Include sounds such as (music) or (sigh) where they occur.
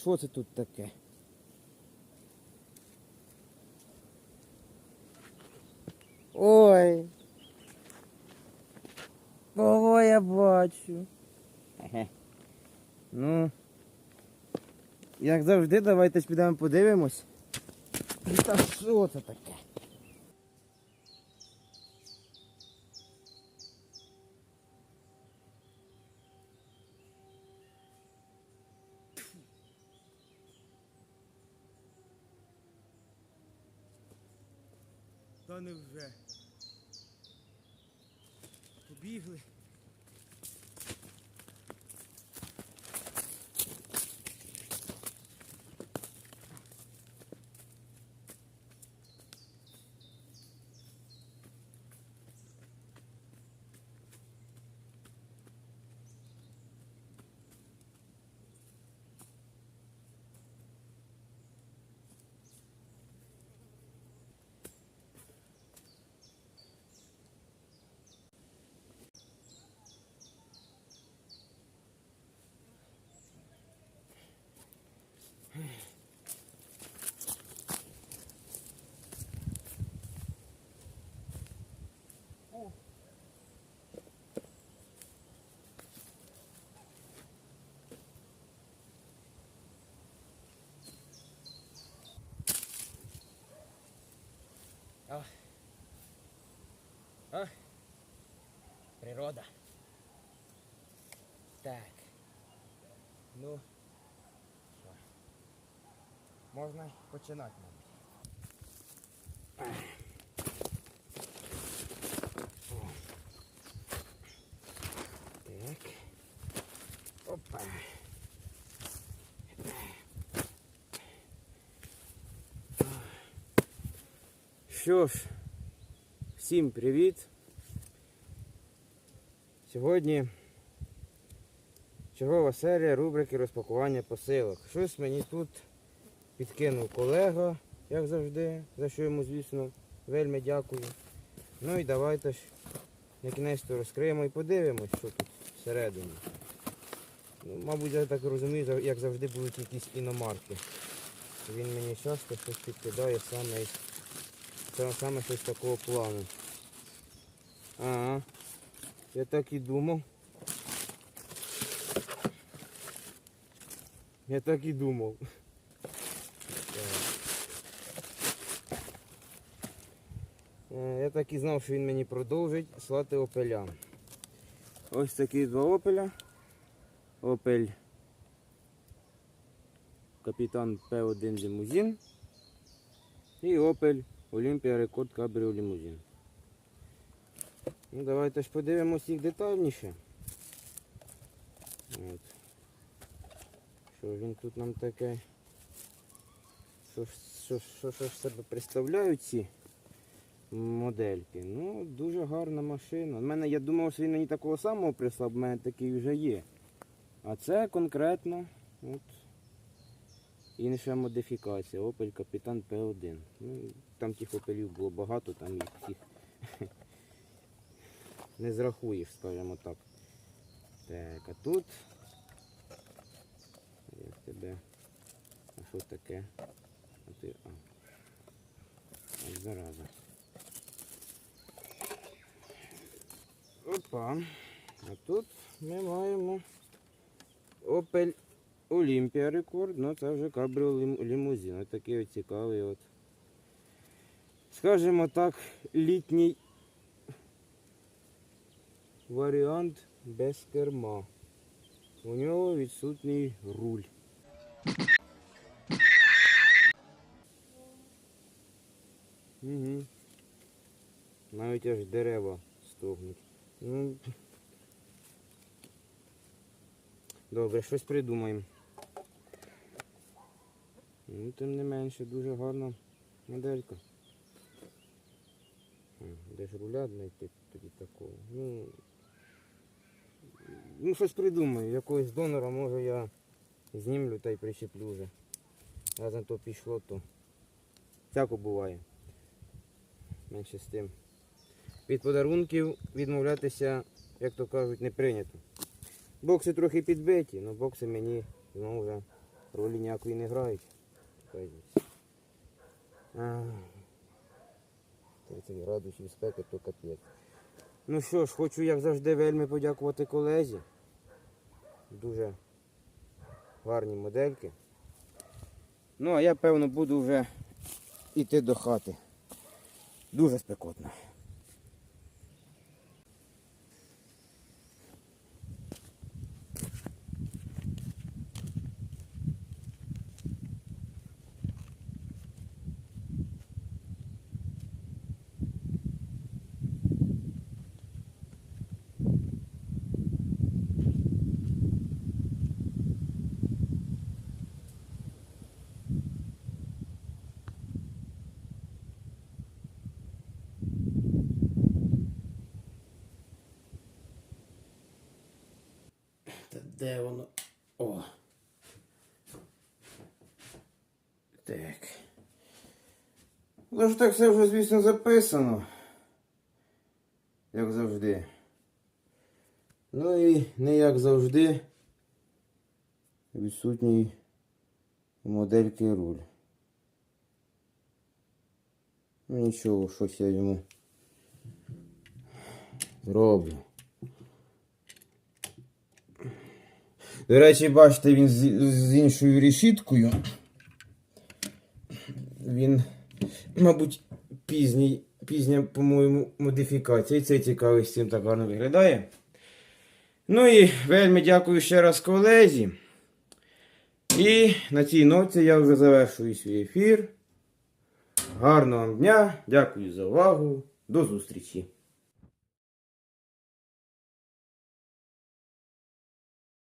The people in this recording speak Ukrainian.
Що це тут таке? Ой. Кого я бачу? Еге. Ну. Як завжди, давайте ж підемо подивимось. Та що це таке? Та не вже. Побігли. Ах. Природа. Так. Ну. Що? Можна починати. Так. Опа. Що ж, всім привіт. Сьогодні чергова серія рубрики розпакування посилок. Щось мені тут підкинув колега, як завжди, за що йому, звісно, вельми дякую. Ну і давайте ж на кінець розкриємо і подивимось, що тут всередині. Ну, мабуть, я так розумію, як завжди будуть якісь іномарки. Він мені часто щось підкидає саме із це саме щось такого плану. Ага. Я так і думав. Я так і думав. Е, Я так і знав, що він мені продовжить слати опеля. Ось такі два опеля. Опель Капітан П1 лімузин і Опель Олімпія Рекорд Кабріо Лімузин. Ну, давайте ж подивимось їх детальніше. От. Що він тут нам таке? Що, що, що, що ж себе представляють ці модельки? Ну, дуже гарна машина. У мене, я думав, що він мені такого самого прислав, в мене такий вже є. А це конкретно от, інша модифікація. Opel Капітан П1. Там тих опелів було багато, там їх всіх (laughs) не зрахуєш, скажімо так. Так, а тут. Як тебе. А що таке? А ти. А. Ось зараза. Опа. А тут ми маємо Opel Olympia рекорд, ну це вже кабріо лімузин. Ось такий от цікавий от. Скажімо так, літній варіант без керма. У нього відсутній руль. Угу. Навіть аж дерева стогнуть. Ну, добре, щось придумаємо. Ну, тим не менше, дуже гарна моделька. Де руля знайти тоді такого? Ну, ну щось придумаю, якогось донора може я знімлю та й прищеплю вже. Раз на то пішло, то всяко буває. Менше з тим. Від подарунків відмовлятися, як то кажуть, не прийнято. Бокси трохи підбиті, але бокси мені знову вже ролі ніякої не грають. А, 30 градусів спеки, то капець. Ну що ж, хочу, як завжди, вельми подякувати колезі. Дуже гарні модельки. Ну, а я, певно, буду вже йти до хати. Дуже спекотно. Та де воно? О. Так. Ну ж так все вже, звісно, записано. Як завжди. Ну і не як завжди. Відсутній модельки руль. Ну нічого, щось я йому зроблю. До речі, бачите, він з, іншою решіткою. Він, мабуть, пізній, пізня, по-моєму, модифікація. І це цікавий з цим так гарно виглядає. Ну і вельми дякую ще раз колезі. І на цій ноті я вже завершую свій ефір. Гарного вам дня, дякую за увагу. До зустрічі!